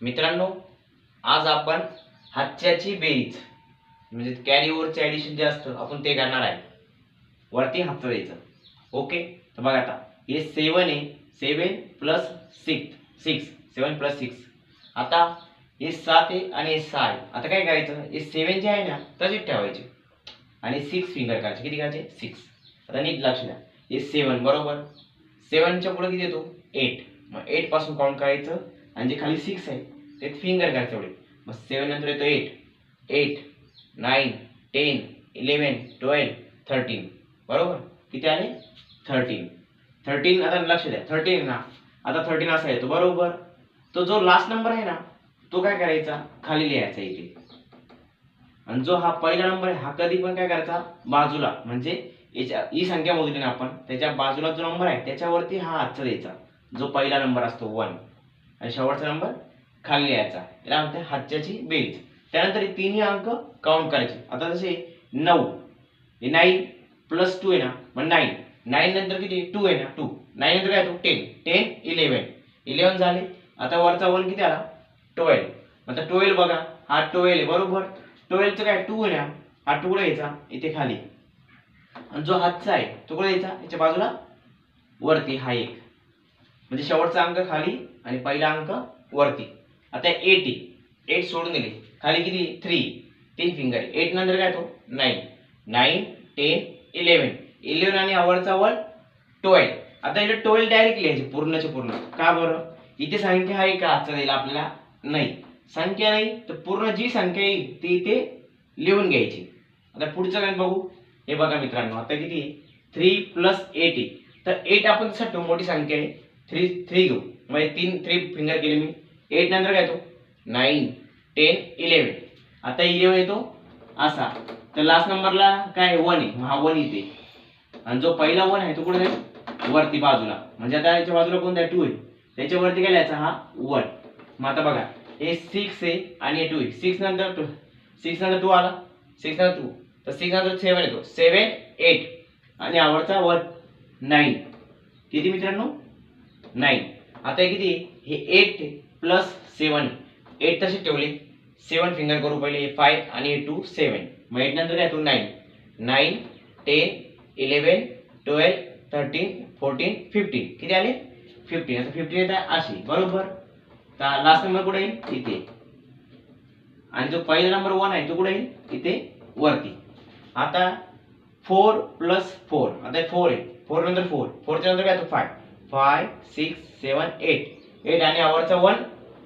मित्रांनो आज आपण हातच्याची बेरीज म्हणजे कॅरी ओव्हरचे ॲडिशन जे असतं आपण ते करणार आहे. वरती हातचं द्यायचं. ओके तर बघा आता. हे सेवन आहे. Seven plus six six seven plus six आता हे सात आहे आणि हे सहा आहे. आता काय करायचं? हे सेवन जे आहे ना तसेच ठेवायचे. आणि सिक्स फिंगर करायचे. किती करायचे? सिक्स आता नीट लक्ष द्या. हे सेवन बरोबर? सेवनच्या पुढे किती येतो? एट मग एटपासून काउंट करायचं. आणि जे खाली सिक्स आहे. ते फिंगर करायचं एवढे. मग सेवन नंतर येतो eight eight nine ten eleven twelve thirteen बरोबर? किती आले? थर्टीन थर्टीन आता लक्ष द्या. थर्टीन ना. आता थर्टीन असा येतो. बरोबर? तो जो लास्ट नंबर आहे ना तो काय करायचा? खाली लिहायचा इथे. आणि जो हा पहिला नंबर आहे हा कधी पण काय करायचा? बाजूला. म्हणजे याच्या ही संख्या मोजली ना आपण त्याच्या बाजूला जो नंबर आहे त्याच्यावरती हा हातचा द्यायचा. जो पहिला नंबर असतो वन आणि शेवटचा नंबर खाली यायचा याला म्हणते हातच्याची बेरीज त्यानंतर तिन्ही अंक काउंट करायचे. आता जसे नऊ हे नाईन प्लस टू आहे ना मग नाईन नाईन नंतर किती? टू आहे ना टू नाईन नंतर काय तो टेन टेन इलेवन इलेवन झाले. आता वरचा वन किती आला? ट्वेल्व आता ट्वेल्व बघा. हा ट्वेल्व आहे बरोबर? ट्वेल्वचं काय? टू आहे ना. हा टू कुठे इथे खाली. आणि जो हातचा आहे तो कुठे याच्या बाजूला वरती. हा एक. म्हणजे शेवटचा अंक खाली आणि पहिला अंक वरती. आता एट एट सोडून दिले. खाली किती? थ्री तीन फिंगर एट नंतर काय तो? Nine nine ten eleven eleven आणि आवरचा वन ट्वेल्व आता इथे ट्वेल्व डायरेक्ट लिहायचे. पूर्णचे पूर्ण. का बरं? इथे संख्या आहे का? आजचा देईल आपल्याला नाही. संख्या नाही तर पूर्ण जी संख्या येईल ती इथे लिहून घ्यायची. आता पुढचं काय बघू? हे बघा मित्रांनो. आता किती? थ्री प्लस एट तर एट आपण तसं ठेवू. मोठी संख्या आहे. थ्री थ्री घेऊ. म्हणजे तीन थ्री फिंगर केले मी. एट नंतर काय येतो? नाईन टेन इलेवन आता इलेवन येतो? असा. तर लास्ट नंबरला काय वन आहे. मग हा वन इथे आणि जो पहिला वन आहे तो कुठे जाईल? वरती बाजूला. म्हणजे आता याच्या बाजूला कोणता आहे? टू आहे. त्याच्यावरती काय लिहायचा? हा वन मग आता बघा. हे सिक्स आहे आणि हे टू आहे. सिक्स नंतर टू सिक्स नंतर टू आला. सिक्स नंतर टू तर सिक्स नंतर सेवन येतो. सेवन एट आणि आवडचा वन नाईन किती मित्रांनो? नाईन आता हे किती? हे एट प्लस सेवन एट तसे ठेवले. सेवन फिंगर करू पहिले. फाय आणि टू सेवन मग एट नंतर काय? तू nine nine ten eleven twelve thirteen fourteen fifteen किती आले? फिफ्टीन आता फिफ्टीन येत आहे अशी. बरोबर? तर लास्ट नंबर कुठे येईल इथे. आणि जो पहिला नंबर वन आहे तो कुठे येईल इथे वरती. आता फोर प्लस फोर आता फोर आहे. फोर नंतर फोर फोरच्या नंतर काय? तो five five six seven eight eight आणि आवडचा वन